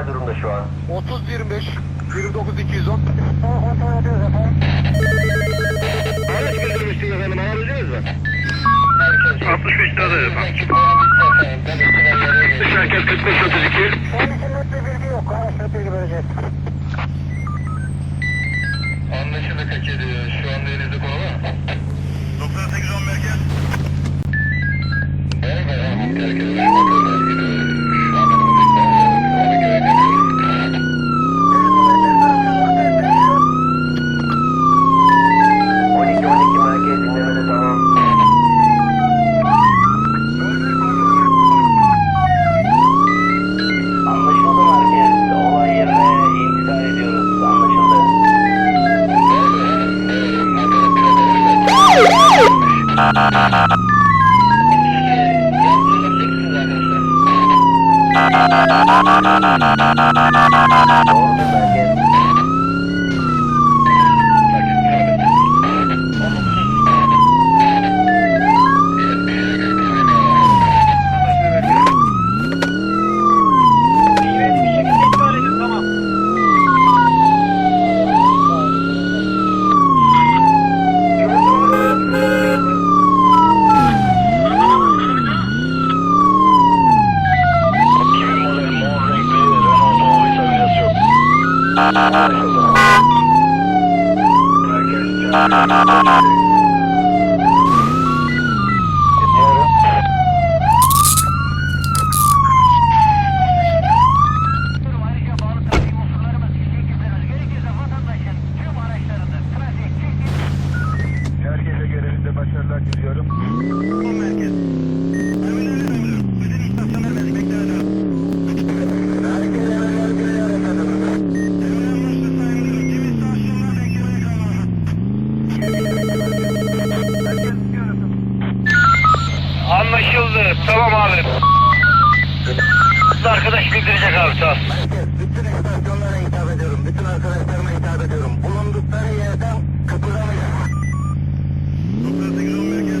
normal durumda şu an. 30 25 29 210. Araç bildirmiştiniz efendim, aracınız mı? 65 lira da efendim. Dış merkez 45 32. Anlaşıldı kaçırdı. Şu anda elinizde konu var mı? 9810 merkez. Evet, evet. Herkese bir bakıyorlar. Şu an önümüzdeki onu göremiyoruz. 12 12 merkez dinlemede tamam. Anlaşıldı merkez. Olay yerine intikal ediyoruz. Anlaşıldı. Doğrudur merkez. Anlaşıldı. Merkez Dinliyorum. Anlaşıldı. Tamam abi. Arkadaş bildirecek abi sağ ol. Merkez, bütün istasyonlara hitap ediyorum. Bütün arkadaşlarıma hitap ediyorum. Bulundukları yerden kıpırdamayın. 9810 merkez.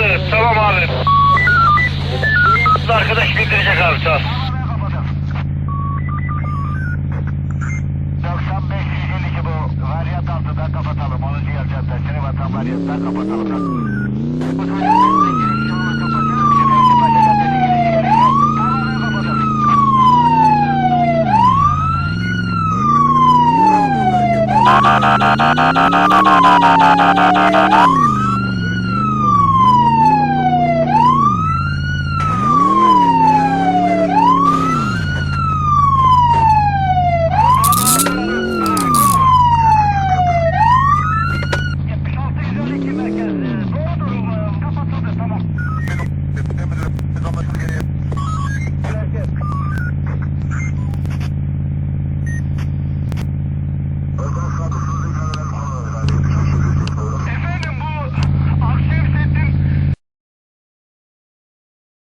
Anlaşıldı. Tamam abi. Arkadaş bildirecek abi sağ ol. 95 152 bu. Varyant altıda kapatalım. 10. yer caddesini vatan varyanttan kapatalım. Bu söylemesine giriş yolunu kapatıyoruz ki Perşembe Caddesi giriş gelişi tamamen kapatalım. merkez. Doğrudur. come on.